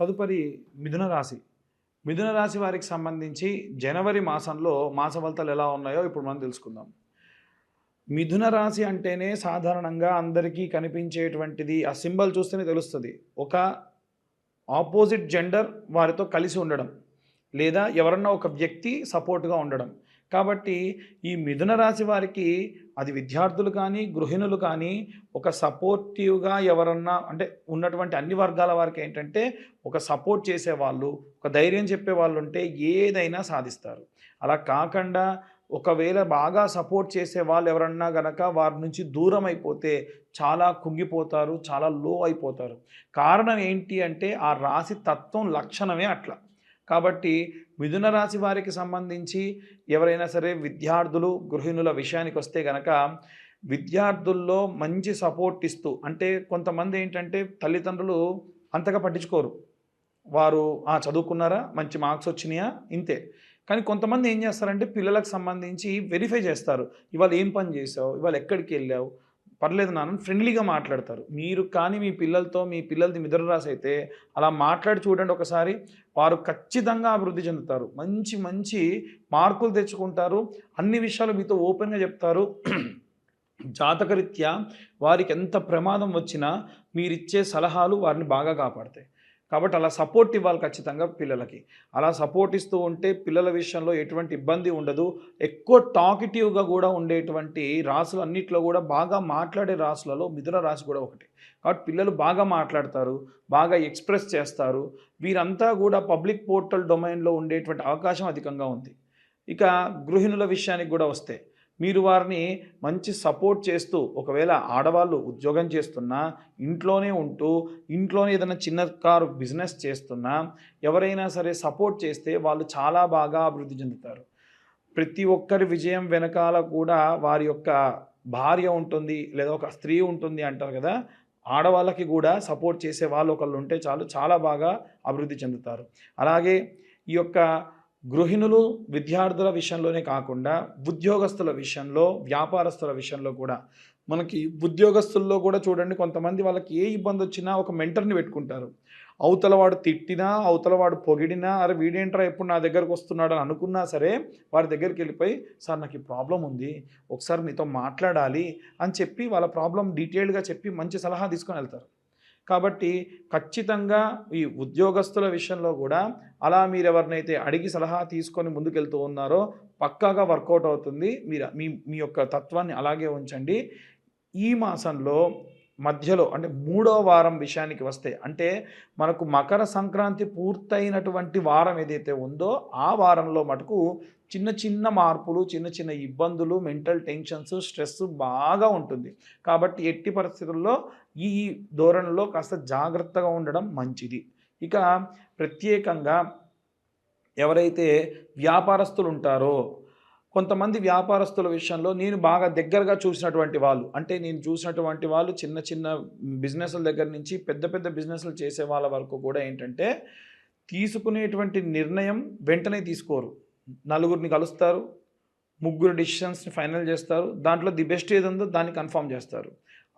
తదుపరి మిథున రాశి. మిథున రాశి వారికి సంబంధించి జనవరి మాసంలో మాస ఫలితాలు ఎలా ఉన్నాయో ఇప్పుడు మనం తెలుసుకుందాం. మిథున రాశి అంటేనే సాధారణంగా అందరికీ కనిపించేటువంటిది ఆ సింబల్ చూస్తేనే తెలుస్తుంది. ఒక ఆపోజిట్ జెండర్ వారితో కలిసి ఉండడం లేదా ఎవరన్నా ఒక వ్యక్తి సపోర్ట్గా ఉండడం. కాబట్టి ఈ మిథున రాశి వారికి అది విద్యార్థులు కానీ గృహిణులు కానీ ఒక సపోర్టివ్గా ఎవరన్నా అంటే ఉన్నటువంటి అన్ని వర్గాల వారికి ఏంటంటే ఒక సపోర్ట్ చేసే వాళ్ళు ఒక ధైర్యం చెప్పే వాళ్ళు ఉంటే ఏదైనా సాధిస్తారు. అలా కాకుండా ఒకవేళ బాగా సపోర్ట్ చేసే వాళ్ళు ఎవరన్నా గనక వారి నుంచి దూరం అయిపోతే చాలా కుంగిపోతారు చాలా లో అయిపోతారు. కారణం ఏంటి అంటే ఆ రాశి తత్వం లక్షణమే అట్లా. కాబట్టి మిథున రాశి వారికి సంబంధించి ఎవరైనా సరే విద్యార్థులు గృహిణుల విషయానికి వస్తే గనక విద్యార్థుల్లో మంచి సపోర్ట్ ఇస్తూ అంటే కొంతమంది ఏంటంటే తల్లిదండ్రులు అంతగా పట్టించుకోరు. వారు "ఆ, చదువుకున్నారా? మంచి మార్క్స్ వచ్చినాయా? ఇంతే. కానీ కొంతమంది ఏం చేస్తారంటే పిల్లలకు సంబంధించి వెరిఫై చేస్తారు. ఇవాళ ఏం పని చేసావు? ఇవాళ ఎక్కడికి వెళ్ళావు? పర్లేదు నాన్న ఫ్రెండ్లీగా మాట్లాడతారు. మీరు కానీ మీ పిల్లలతో మీ పిల్లలది మిథున రాసి అయితే అలా మాట్లాడి చూడండి ఒకసారి. వారు ఖచ్చితంగా అభివృద్ధి చెందుతారు. మంచి మంచి మార్కులు తెచ్చుకుంటారు. అన్ని విషయాలు మీతో ఓపెన్గా చెప్తారు. జాతకరీత్యా వారికి ఎంత ప్రమాదం వచ్చినా మీరిచ్చే సలహాలు వారిని బాగా కాపాడతాయి. కాబట్టి అలా సపోర్ట్ ఇవ్వాలి ఖచ్చితంగా పిల్లలకి. అలా సపోర్ట్ ఇస్తూ ఉంటే పిల్లల విషయంలో ఎటువంటి ఇబ్బంది ఉండదు. ఎక్కువ టాకిటివ్గా కూడా ఉండేటువంటి రాసులు అన్నిట్లో కూడా బాగా మాట్లాడే రాసులలో మిథున రాశి కూడా ఒకటి. కాబట్టి పిల్లలు బాగా మాట్లాడతారు బాగా ఎక్స్ప్రెస్ చేస్తారు. వీరంతా కూడా పబ్లిక్ పోర్టల్ డొమైన్లో ఉండేటువంటి అవకాశం అధికంగా ఉంది. ఇక గృహిణుల విషయానికి కూడా వస్తే మీరు వారిని మంచి సపోర్ట్ చేస్తూ ఒకవేళ ఆడవాళ్ళు ఉద్యోగం చేస్తున్నా ఇంట్లోనే ఉంటూ ఇంట్లోనే ఏదైనా చిన్న కారు బిజినెస్ చేస్తున్నా ఎవరైనా సరే సపోర్ట్ చేస్తే వాళ్ళు చాలా బాగా అభివృద్ధి చెందుతారు. ప్రతి ఒక్కరి విజయం వెనకాల కూడా వారి యొక్క భార్య ఉంటుంది లేదా ఒక స్త్రీ ఉంటుంది అంటారు కదా ఆడవాళ్ళకి కూడా సపోర్ట్ చేసే వాళ్ళు ఒకళ్ళు ఉంటే చాలు చాలా బాగా అభివృద్ధి చెందుతారు. అలాగే ఈ యొక్క గృహిణులు విద్యార్థుల విషయంలోనే కాకుండా ఉద్యోగస్తుల విషయంలో వ్యాపారస్తుల విషయంలో కూడా. మనకి ఉద్యోగస్తుల్లో కూడా చూడండి కొంతమంది వాళ్ళకి ఏ ఇబ్బంది వచ్చినా ఒక మెంటర్ని పెట్టుకుంటారు. అవతల వాడు తిట్టినా అవతల వాడు పొగిడినా అరే వీడేంట్రా ఎప్పుడు నా దగ్గరకు వస్తున్నాడు అని అనుకున్నా సరే వారి దగ్గరికి వెళ్ళిపోయి సార్ నాకు ఈ ప్రాబ్లం ఉంది ఒకసారి మీతో మాట్లాడాలి అని చెప్పి వాళ్ళ ప్రాబ్లం డీటెయిల్డ్గా చెప్పి మంచి సలహా తీసుకొని వెళ్తారు. కాబట్టి ఖచ్చితంగా ఈ ఉద్యోగస్తుల విషయంలో కూడా అలా మీరు ఎవరినైతే అడిగి సలహా తీసుకొని ముందుకెళ్తూ ఉన్నారో పక్కాగా వర్కౌట్ అవుతుంది. మీరు మీ మీ యొక్క తత్వాన్ని అలాగే ఉంచండి. ఈ మాసంలో మధ్యలో అంటే మూడో వారం విషయానికి వస్తే అంటే మనకు మకర సంక్రాంతి పూర్తయినటువంటి వారం ఏదైతే ఉందో ఆ వారంలో మటుకు చిన్న చిన్న మార్పులు చిన్న చిన్న ఇబ్బందులు మెంటల్ టెన్షన్స్ స్ట్రెస్ బాగా ఉంటుంది. కాబట్టి ఎట్టి పరిస్థితుల్లో ఈ ధోరణిలో కాస్త జాగ్రత్తగా ఉండడం మంచిది. ఇక ప్రత్యేకంగా ఎవరైతే వ్యాపారస్తులు ఉంటారో కొంతమంది వ్యాపారస్తుల విషయంలో నేను బాగా దగ్గరగా చూసినటువంటి వాళ్ళు అంటే నేను చూసినటువంటి వాళ్ళు చిన్న చిన్న బిజినెస్ల దగ్గర నుంచి పెద్ద పెద్ద బిజినెస్లు చేసే వాళ్ళ వరకు కూడా ఏంటంటే తీసుకునేటువంటి నిర్ణయం వెంటనే తీసుకోరు. నలుగురిని కలుస్తారు ముగ్గురు డిసిషన్స్ని ఫైనల్ చేస్తారు దాంట్లో ది బెస్ట్ ఏది ఉందో దాన్ని కన్ఫర్మ్ చేస్తారు.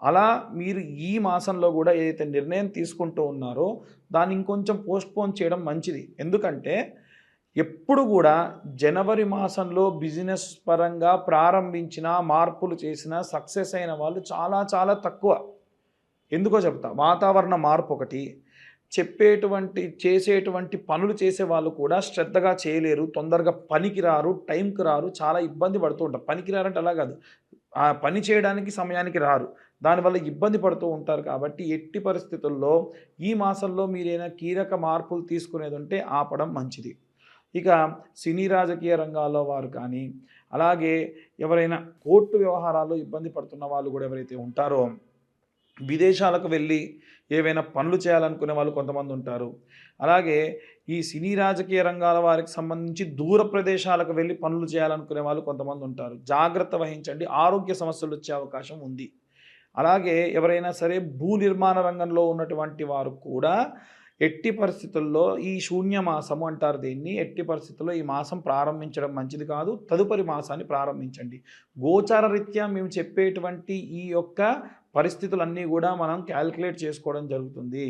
అలా మీరు ఈ మాసంలో కూడా ఏదైతే నిర్ణయం తీసుకుంటూ ఉన్నారో దాన్ని ఇంకొంచెం పోస్ట్పోన్ చేయడం మంచిది. ఎందుకంటే ఎప్పుడు కూడా జనవరి మాసంలో బిజినెస్ పరంగా ప్రారంభించిన మార్పులు చేసిన సక్సెస్ అయిన వాళ్ళు చాలా చాలా తక్కువ. ఎందుకో చెప్తా వాతావరణ మార్పు ఒకటి చెప్పేటువంటి చేసేటువంటి పనులు చేసే వాళ్ళు కూడా శ్రద్ధగా చేయలేరు తొందరగా పనికి రారు టైంకి రారు చాలా ఇబ్బంది పడుతూ ఉంటారు. పనికి రారంటే అలా కాదు. ఆ పని చేయడానికి సమయానికి రారు. దానివల్ల ఇబ్బంది పడుతూ ఉంటారు కాబట్టి ఎట్టి పరిస్థితుల్లో ఈ మాసంలో మీరైనా కీలక మార్పులు తీసుకునేది ఉంటే ఆపడం మంచిది. ఇక సినీ రాజకీయ రంగాల్లో వారు కానీ అలాగే ఎవరైనా కోర్టు వ్యవహారాల్లో ఇబ్బంది పడుతున్న వాళ్ళు కూడా ఎవరైతే ఉంటారో విదేశాలకు వెళ్ళి ఏవైనా పనులు చేయాలనుకునే వాళ్ళు కొంతమంది ఉంటారు. అలాగే ఈ సినీ రాజకీయ రంగాల వారికి సంబంధించి దూర ప్రదేశాలకు వెళ్ళి పనులు చేయాలనుకునే వాళ్ళు కొంతమంది ఉంటారు. జాగ్రత్త వహించండి ఆరోగ్య సమస్యలు వచ్చే అవకాశం ఉంది. అలాగే ఎవరైనా సరే భూ నిర్మాణ రంగంలో ఉన్నటువంటి వారు కూడా ఎట్టి పరిస్థితుల్లో ఈ శూన్య మాసము అంటారు దీన్ని. ఎట్టి పరిస్థితుల్లో ఈ మాసం ప్రారంభించడం మంచిది కాదు. తదుపరి మాసాన్ని ప్రారంభించండి. గోచార రీత్యా మేము చెప్పేటువంటి ఈ యొక్క పరిస్థితులన్నీ కూడా మనం క్యాల్కులేట్ చేసుకోవడం జరుగుతుంది.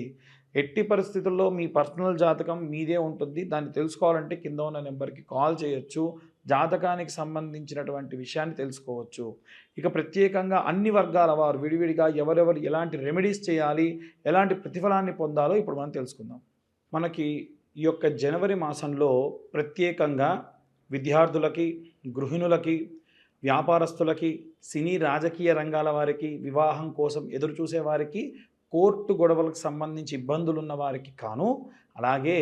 ఎట్టి పరిస్థితుల్లో మీ పర్సనల్ జాతకం మీదే ఉంటుంది. దాన్ని తెలుసుకోవాలంటే కింద ఉన్న నెంబర్కి కాల్ చేయొచ్చు. జాతకానికి సంబంధించినటువంటి విషయాన్ని తెలుసుకోవచ్చు. ఇక ప్రత్యేకంగా అన్ని వర్గాల వారు విడివిడిగా ఎవరెవరు ఎలాంటి రెమెడీస్ చేయాలి ఎలాంటి ప్రతిఫలాన్ని పొందాలో ఇప్పుడు మనం తెలుసుకుందాం. మనకి ఈ యొక్క జనవరి మాసంలో ప్రత్యేకంగా విద్యార్థులకి గృహిణులకి వ్యాపారస్తులకి సినీ రాజకీయ రంగాల వారికి వివాహం కోసం ఎదురు చూసే వారికి కోర్టు గొడవలకు సంబంధించి ఇబ్బందులు ఉన్న వారికి కాను అలాగే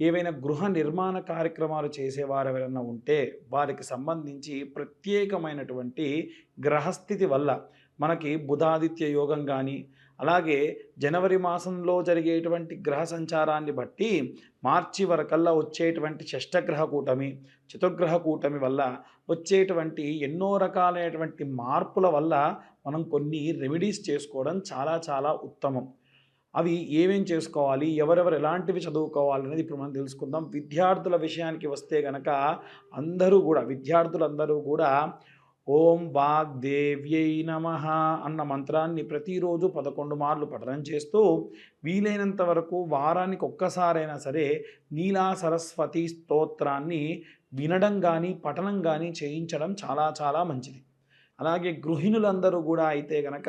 ఏవైనా గృహ నిర్మాణ కార్యక్రమాలు చేసేవారు ఎవరైనా ఉంటే వారికి సంబంధించి ప్రత్యేకమైనటువంటి గ్రహస్థితి వల్ల మనకి బుధాదిత్య యోగం కానీ అలాగే జనవరి మాసంలో జరిగేటువంటి గ్రహ సంచారాన్ని బట్టి మార్చి వరకల్లా వచ్చేటువంటి షష్టగ్రహ కూటమి చతుర్గ్రహ కూటమి వల్ల వచ్చేటువంటి ఎన్నో రకాలైనటువంటి మార్పుల వల్ల మనం కొన్ని రెమెడీస్ చేసుకోవడం చాలా చాలా ఉత్తమం. అవి ఏమేం చేసుకోవాలి ఎవరెవరు ఎలాంటివి చదువుకోవాలి అనేది ఇప్పుడు మనం తెలుసుకుందాం. విద్యార్థుల విషయానికి వస్తే గనక అందరూ కూడా విద్యార్థులందరూ కూడా ఓం వాగ్దేవ్యై నమ అన్న మంత్రాన్ని ప్రతిరోజు పదకొండు మార్లు పఠనం చేస్తూ వీలైనంత వరకు వారానికి ఒక్కసారైనా సరే నీలా సరస్వతి స్తోత్రాన్ని వినడం కానీ పఠనం కానీ చేయించడం చాలా చాలా మంచిది. అలాగే గృహిణులందరూ కూడా అయితే గనక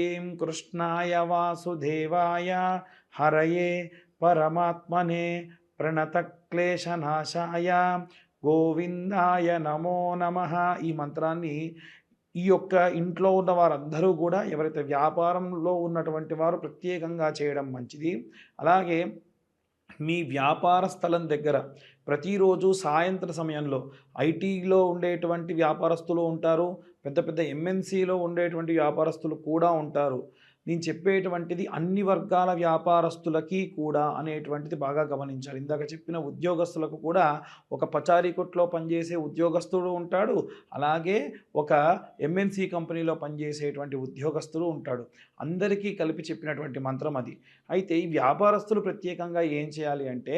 కృష్ణాయ వాసుదేవాయ హరయే పరమాత్మనే ప్రణతక్లేశనాశాయ గోవిందాయ నమో నమ ఈ మంత్రాన్ని ఈ యొక్క ఇంట్లో ఉన్న వారందరూ కూడా ఎవరైతే వ్యాపారంలో ఉన్నటువంటి వారు ప్రత్యేకంగా చేయడం మంచిది. అలాగే మీ వ్యాపార స్థలం దగ్గర ప్రతిరోజు సాయంత్ర సమయంలో ఐటీలో ఉండేటువంటి వ్యాపారస్తులు ఉంటారు. పెద్ద పెద్ద ఎంఎన్సీలో ఉండేటువంటి వ్యాపారస్తులు కూడా ఉంటారు. నేను చెప్పేటువంటిది అన్ని వర్గాల వ్యాపారస్తులకి కూడా అనేటువంటిది బాగా గమనించాలి. ఇందాక చెప్పిన ఉద్యోగస్తులకు కూడా ఒక పచారీ కొట్లో పనిచేసే ఉద్యోగస్తుడు ఉంటాడు. అలాగే ఒక ఎంఎన్సీ కంపెనీలో పనిచేసేటువంటి ఉద్యోగస్తుడు ఉంటాడు. అందరికీ కలిపి చెప్పినటువంటి మంత్రం అది. అయితే ఈ వ్యాపారస్తులు ప్రత్యేకంగా ఏం చేయాలి అంటే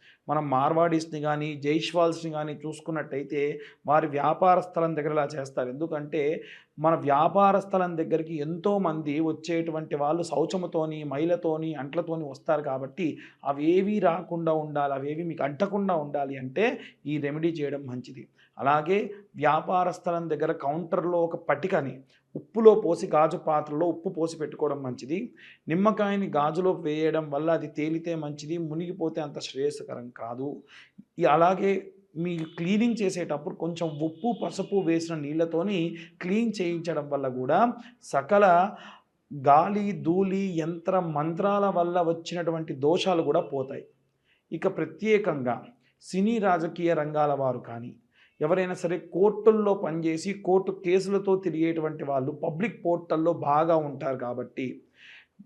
మనం మార్వాడీస్ని కానీ జైష్వాల్స్ని కానీ చూసుకున్నట్టయితే వారి వ్యాపార స్థలం దగ్గర ఇలా చేస్తారు. ఎందుకంటే మన వ్యాపార స్థలం దగ్గరికి ఎంతోమంది వచ్చేటువంటి వాళ్ళు శౌచముతోని మైలతోని అంట్లతోని వస్తారు కాబట్టి అవేవి రాకుండా ఉండాలి అవేవి మీకు అంటకుండా ఉండాలి అంటే ఈ రెమెడీ చేయడం మంచిది. అలాగే వ్యాపార స్థలం దగ్గర కౌంటర్లో ఒక పటికని ఉప్పులో పోసి గాజు పాత్రలో ఉప్పు పోసి పెట్టుకోవడం మంచిది. నిమ్మకాయని గాజులో వేయడం వల్ల అది తేలితే మంచిది మునిగిపోతే అంత శ్రేయస్కరం కాదు. అలాగే మీ క్లీనింగ్ చేసేటప్పుడు కొంచెం ఉప్పు పసుపు వేసిన నీళ్ళతోని క్లీన్ చేయించడం వల్ల కూడా సకల గాలి ధూళి యంత్ర మంత్రాల వల్ల వచ్చినటువంటి దోషాలు కూడా పోతాయి. ఇక ప్రత్యేకంగా సినీ రాజకీయ రంగాల వారు కానీ ఎవరైనా సరే కోర్టుల్లో పనిచేసి కోర్టు కేసులతో తిరిగేటువంటి వాళ్ళు పబ్లిక్ పోర్టల్లో బాగా ఉంటారు కాబట్టి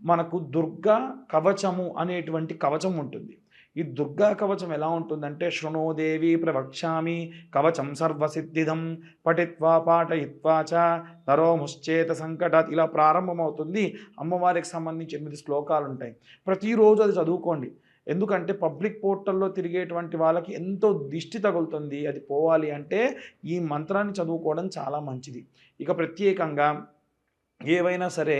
మనకు దుర్గా కవచము అనేటువంటి కవచం ఉంటుంది. ఈ దుర్గా కవచం ఎలా ఉంటుందంటే శృణోదేవి ప్రవక్ష్యామి కవచం సర్వసిద్ధిదం పఠిత్వా పాఠయిత్వా చ నరో ముశ్చేత సంకటాత్ ఇలా ప్రారంభమవుతుంది. అమ్మవారికి సంబంధించి ఎనిమిది శ్లోకాలు ఉంటాయి ప్రతిరోజు అది చదువుకోండి. ఎందుకంటే పబ్లిక్ పోర్టల్లో తిరిగేటువంటి వాళ్ళకి ఎంతో దిష్టి తగులుతుంది. అది పోవాలి అంటే ఈ మంత్రాన్ని చదువుకోవడం చాలా మంచిది. ఇక ప్రత్యేకంగా ఏవైనా సరే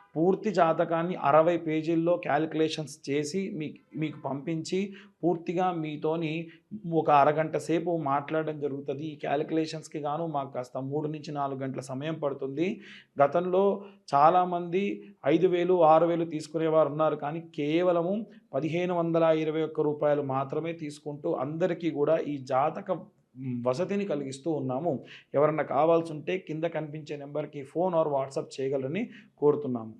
పూర్తి జాతకాన్ని అరవై పేజీల్లో క్యాలిక్యులేషన్స్ చేసి మీ మీకు పంపించి పూర్తిగా మీతోని ఒక అరగంట సేపు మాట్లాడడం జరుగుతుంది. ఈ క్యాలిక్యులేషన్స్కి గాను మాకు కాస్త మూడు నుంచి నాలుగు గంటల సమయం పడుతుంది. గతంలో చాలామంది ఐదు వేలు ఆరు వేలు తీసుకునేవారు ఉన్నారు. కానీ కేవలము పదిహేను వందల ఇరవై ఒక్క రూపాయలు మాత్రమే తీసుకుంటూ అందరికీ కూడా ఈ జాతక వసతిని కలిగిస్తూ ఉన్నాము. ఎవరన్నా కావాల్సి ఉంటే కింద కనిపించే నెంబర్కి ఫోన్ ఆర్ వాట్సాప్ చేయగలరని కోరుతున్నాము.